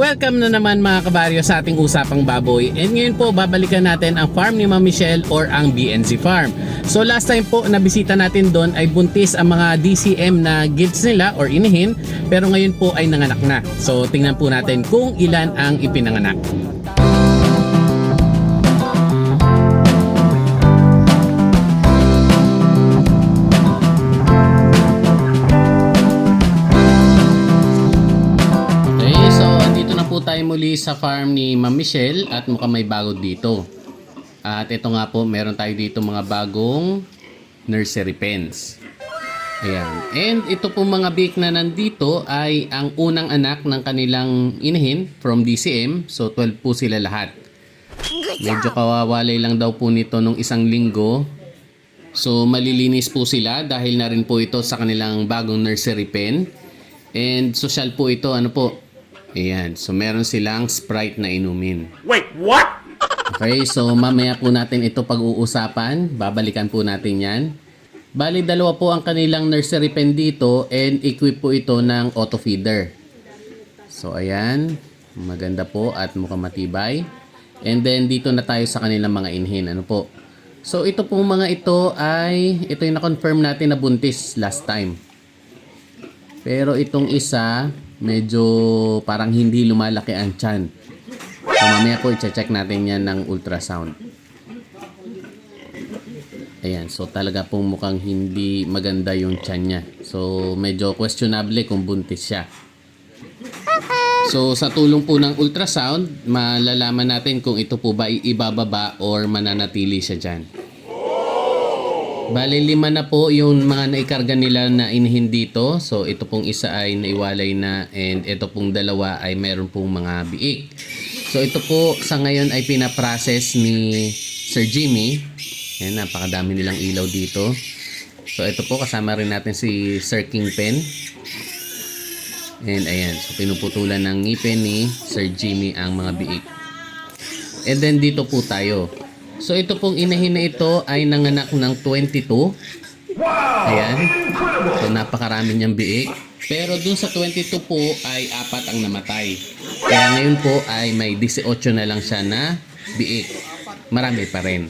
Welcome na naman mga kabaryo sa ating usapang baboy and ngayon po babalikan natin ang farm ni Ma'am Michelle or ang BNZ Farm. So last time po na bisita natin doon ay buntis ang mga DCM na gilts nila or inihin pero ngayon po ay nanganak na. So tingnan po natin kung ilan ang ipinanganak. Muli sa farm ni Ma'am Michelle at mukhang may bago dito. At ito nga po, meron tayo dito mga bagong nursery pens. Ayan. And ito po mga bake na nandito ay ang unang anak ng kanilang inahin from DCM. So 12 po sila lahat. Medyo kawawalay lang daw po nito nung isang linggo. So malilinis po sila dahil na rin po ito sa kanilang bagong nursery pen. And social po ito, ano po? Ayan, so meron silang Sprite na inumin. Wait, what? Okay, so mamaya po natin ito pag-uusapan. Babalikan po natin yan. Bali, dalawa po ang kanilang nursery pen dito and equip po ito ng auto feeder. So, ayan. Maganda po at mukhang matibay. And then, dito na tayo sa kanilang mga inhin. Ano po? So, ito po mga ito ay, ito yung na-confirm natin na buntis last time. Pero itong isa, medyo parang hindi lumalaki ang tiyan. So mamaya po i-check natin yan ng ultrasound. Ayan, so talaga pong mukhang hindi maganda yung tiyan niya. So medyo questionable kung buntis siya. So sa tulong po ng ultrasound, malalaman natin kung ito po ba ibababa or mananatili siya dyan. Bale, lima na po yung mga naikarga nila na inhin dito. So, ito pong isa ay naiwalay na and ito pong dalawa ay meron pong mga biik. So, ito po sa ngayon ay pinaprocess ni Sir Jimmy. Ayan, napakadami nilang ilaw dito. So, ito po kasama rin natin si Sir Kingpen. And ayan, so pinuputulan ng ngipin ni Sir Jimmy ang mga biik. And then dito po tayo. So ito pong inahin na ito ay nanganak ng 22. Ayan. So napakarami niyang biik. Pero dun sa 22 po ay apat ang namatay. Kaya ngayon po ay may 18 na lang siya na biik. Marami pa rin.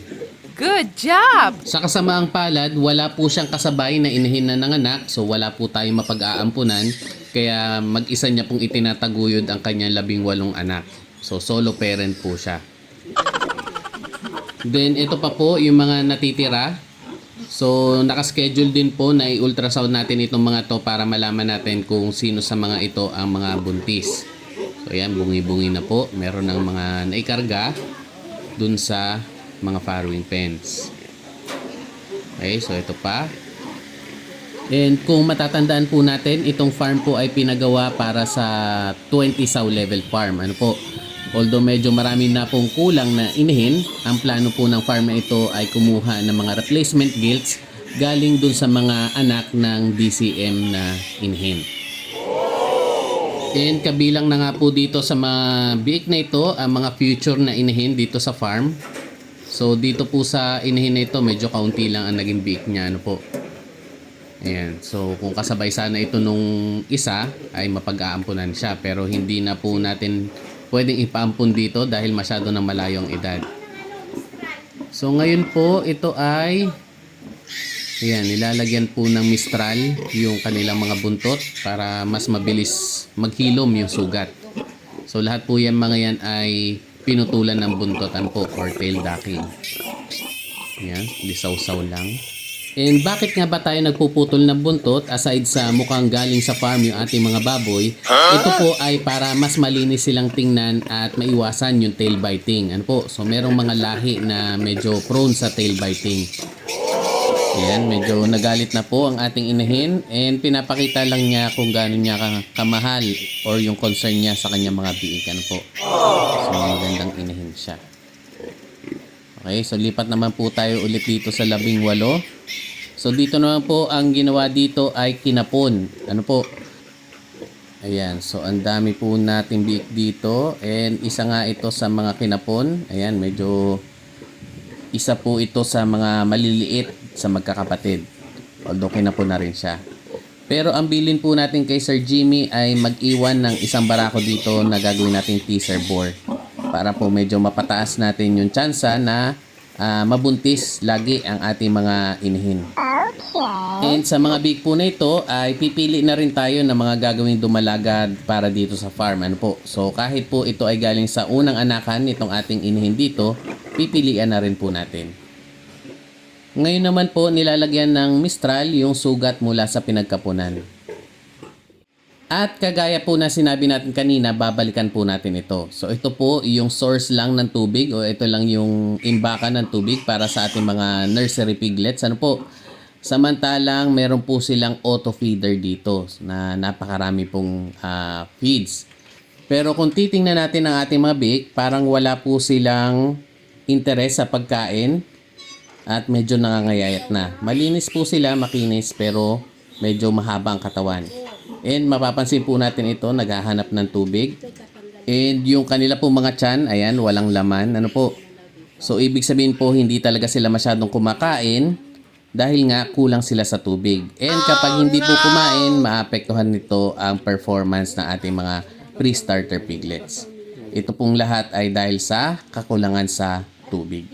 Good job! Sa kasamaang palad, wala po siyang kasabay na inahin na nanganak. So wala po tayong mapag-aampunan. Kaya mag-isa niya pong itinataguyod ang kanyang labing walong anak. So solo parent po siya. Then ito pa po yung mga natitira. So naka-schedule din po na i-ultrasound natin itong mga to para malaman natin kung sino sa mga ito ang mga buntis. So ayan, bungi-bungi na po. Meron ng mga naikarga dun sa mga farrowing pens. Okay, so ito pa. And kung matatandaan po natin, itong farm po ay pinagawa para sa 20 saw level farm. Ano po? Although medyo marami na pong kulang na inihin, ang plano po ng farm na ito ay kumuha ng mga replacement gilts galing dun sa mga anak ng DCM na inihin. And kabilang na nga po dito sa mga biik na ito, ang mga future na inihin dito sa farm. So dito po sa inihin na ito, medyo kaunti lang ang naging biik niya. Ano po? Ayan. So kung kasabay sana ito nung isa, ay mapag-aampunan siya. Pero hindi na po natin pwedeng ipaampun dito dahil masyado na malayo ang edad. So ngayon po, ito ay Ayan, nilalagyan po ng Mistral yung kanilang mga buntot para mas mabilis maghilom yung sugat. So lahat po yan mga yan ay pinutulan ng buntotan po or tail ducking. Ayan, lisaw-saw lang. And bakit nga ba tayo nagpuputol ng buntot aside sa mukhang galing sa farm yung ating mga baboy? Ito po ay para mas malinis silang tingnan at maiwasan yung tail biting. Ano po? So merong mga lahi na medyo prone sa tail biting. Ayan, medyo nagalit na po ang ating inahin and pinapakita lang niya kung gaano niya ka- kamahal or yung concern niya sa kanyang mga biik. Ano po? So magandang inahin siya. Okay, so lipat naman po tayo ulit dito sa labing walo. So dito naman po ang ginawa dito ay kinapon. Ano po? Ayan, so ang dami po nating biik dito and isa nga ito sa mga kinapon. Ayan, medyo isa po ito sa mga maliliit sa magkakapatid. Although kinapon na rin siya. Pero ang bilin po natin kay Sir Jimmy ay mag-iwan ng isang barako dito na gagawin nating teaser bore. Para po medyo mapataas natin yung tsansa na ah, mabuntis lagi ang ating mga inihin. And sa mga big po na ito ay pipili na rin tayo ng mga gagawing dumalagad para dito sa farm. Ano po? So kahit po ito ay galing sa unang anakan nitong ating inihin dito, pipilian na rin po natin. Ngayon naman po nilalagyan ng Mistral yung sugat mula sa pinagkapunan. At kagaya po na sinabi natin kanina, babalikan po natin ito. So ito po yung source lang ng tubig o ito lang yung imbakan ng tubig para sa ating mga nursery piglets. Ano po? Samantalang meron po silang auto feeder dito na napakarami pong ah, feeds. Pero kung titingnan natin ang ating mga big, parang wala po silang interes sa pagkain at medyo nangangayayat na. Malinis po sila, makinis, pero medyo mahaba ang katawan. And mapapansin po natin ito, naghahanap ng tubig. And yung kanila po mga tiyan, ayan, walang laman. Ano po? So, ibig sabihin po, hindi talaga sila masyadong kumakain dahil nga kulang sila sa tubig. And kapag hindi po kumain, maapektuhan nito ang performance ng ating mga pre-starter piglets. Ito pong lahat ay dahil sa kakulangan sa tubig.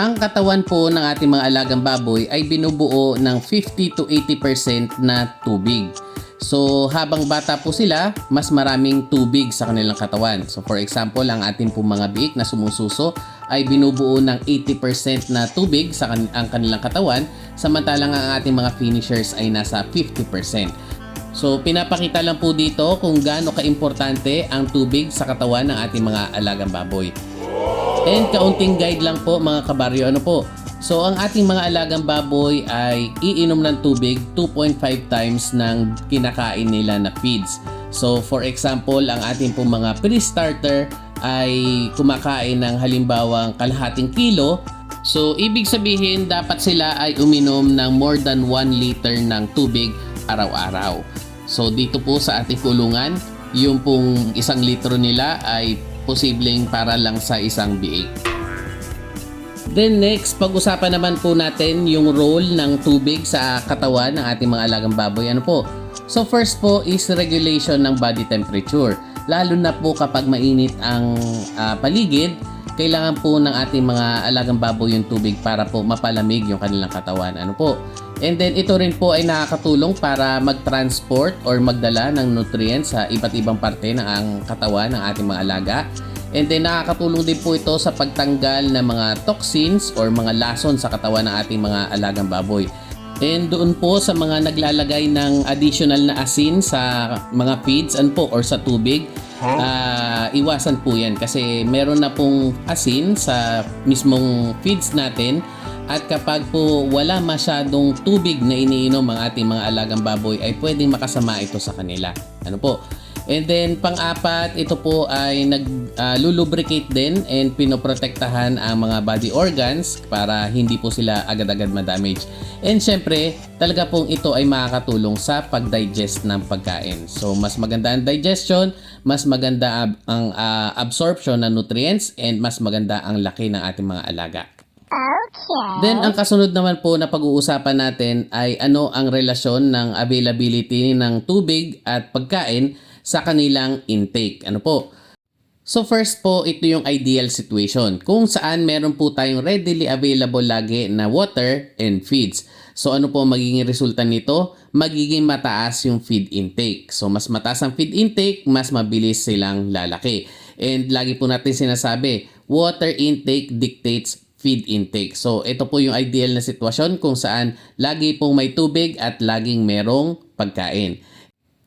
Ang katawan po ng ating mga alagang baboy ay binubuo ng 50 to 80% na tubig. So habang bata po sila, mas maraming tubig sa kanilang katawan. So for example, ang ating po mga biik na sumususo ay binubuo ng 80% na tubig sa kan- ang kanilang katawan, samantalang ang ating mga finishers ay nasa 50%. So pinapakita lang po dito kung gaano kaimportante ang tubig sa katawan ng ating mga alagang baboy. And kaunting guide lang po mga kabaryo ano po. So ang ating mga alagang baboy ay iinom ng tubig 2.5 times ng kinakain nila na feeds. So for example, ang ating po mga pre-starter ay kumakain ng halimbawang kalahating kilo. So ibig sabihin dapat sila ay uminom ng more than 1 liter ng tubig araw-araw. So dito po sa ating kulungan, yung pong isang litro nila ay posibleng para lang sa isang biik. Then next, pag-usapan naman po natin yung role ng tubig sa katawan ng ating mga alagang baboy. Ano po? So first po is regulation ng body temperature. Lalo na po kapag mainit ang ah, paligid, kailangan po ng ating mga alagang baboy yung tubig para po mapalamig yung kanilang katawan. Ano po? And then ito rin po ay nakakatulong para mag-transport or magdala ng nutrients sa iba't ibang parte ng ang katawan ng ating mga alaga. And then nakakatulong din po ito sa pagtanggal ng mga toxins or mga lason sa katawan ng ating mga alagang baboy. And doon po sa mga naglalagay ng additional na asin sa mga feeds ano po or sa tubig, ah, iwasan po yan kasi meron na pong asin sa mismong feeds natin at kapag po wala masyadong tubig na iniinom ang ating mga alagang baboy ay pwedeng makasama ito sa kanila. Ano po? And then pang-apat, ito po ay nag-lulubricate din and pinoprotektahan ang mga body organs para hindi po sila agad-agad ma-damage. And syempre, talaga pong ito ay makakatulong sa pag-digest ng pagkain. So mas maganda ang digestion, mas maganda ab- ang ah, absorption ng nutrients and mas maganda ang laki ng ating mga alaga. Then ang kasunod naman po na pag-uusapan natin ay ano ang relasyon ng availability ng tubig at pagkain sa kanilang intake. Ano po? So first po, ito yung ideal situation kung saan meron po tayong readily available lagi na water and feeds. So ano po magiging resulta nito? Magiging mataas yung feed intake. So mas mataas ang feed intake, mas mabilis silang lalaki. And lagi po natin sinasabi, water intake dictates feed intake. So ito po yung ideal na sitwasyon kung saan lagi pong may tubig at laging merong pagkain.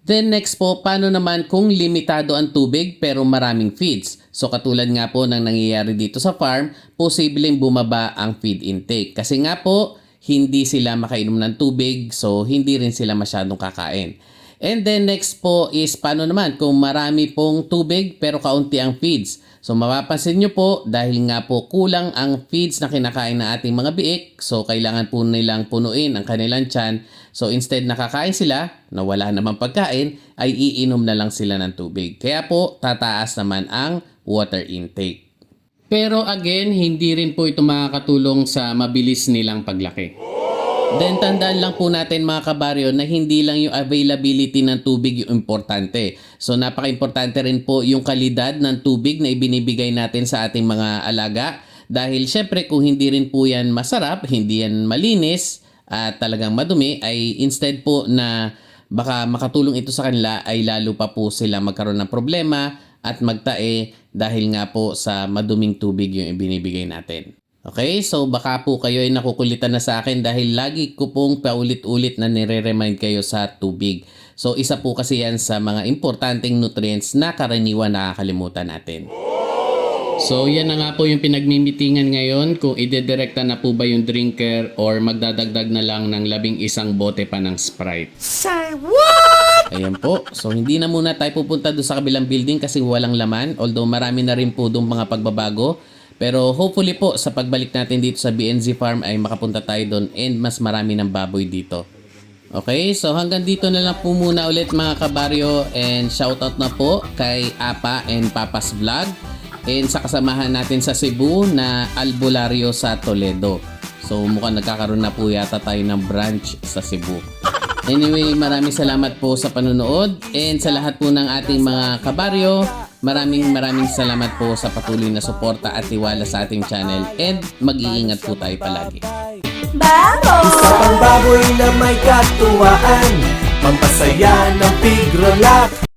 Then next po, paano naman kung limitado ang tubig pero maraming feeds? So katulad nga po ng nangyayari dito sa farm, posibleng bumaba ang feed intake. Kasi nga po, hindi sila makainom ng tubig so hindi rin sila masyadong kakain. And then next po is paano naman kung marami pong tubig pero kaunti ang feeds. So mapapansin nyo po dahil nga po kulang ang feeds na kinakain ng ating mga biik so kailangan po nilang punuin ang kanilang tiyan. So instead nakakain sila na wala namang pagkain ay iinom na lang sila ng tubig. Kaya po tataas naman ang water intake. Pero again, hindi rin po ito makakatulong sa mabilis nilang paglaki. Then tandaan lang po natin mga kabaryo na hindi lang yung availability ng tubig yung importante. So napaka-importante rin po yung kalidad ng tubig na ibinibigay natin sa ating mga alaga. Dahil syempre kung hindi rin po yan masarap, hindi yan malinis at talagang madumi ay instead po na baka makatulong ito sa kanila ay lalo pa po sila magkaroon ng problema at magtae dahil nga po sa maduming tubig yung ibinibigay natin. Okay, so baka po kayo ay nakukulitan na sa akin dahil lagi ko pong paulit-ulit na nire-remind kayo sa tubig. So isa po kasi yan sa mga importanteng nutrients na karaniwan nakakalimutan natin. So yan na nga po yung pinagmimitingan ngayon kung idedirekta na po ba yung drinker or magdadagdag na lang ng labing isang bote pa ng Sprite. Say what? Ayan po. So hindi na muna tayo pupunta doon sa kabilang building kasi walang laman. Although marami na rin po doon mga pagbabago. Pero hopefully po sa pagbalik natin dito sa BNZ Farm ay makapunta tayo doon and mas marami ng baboy dito. Okay, so hanggang dito na lang po muna ulit mga kabaryo and shoutout na po kay Apa and Papas Vlog and sa kasamahan natin sa Cebu na Albularyo sa Toledo. So mukhang nagkakaroon na po yata tayo ng branch sa Cebu. Anyway, maraming salamat po sa panonood and sa lahat po ng ating mga kabaryo, maraming maraming salamat po sa patuloy na suporta at tiwala sa ating channel and mag-iingat po tayo palagi. Isa pang baboy na may katuwaan Pampasaya ng pigrolak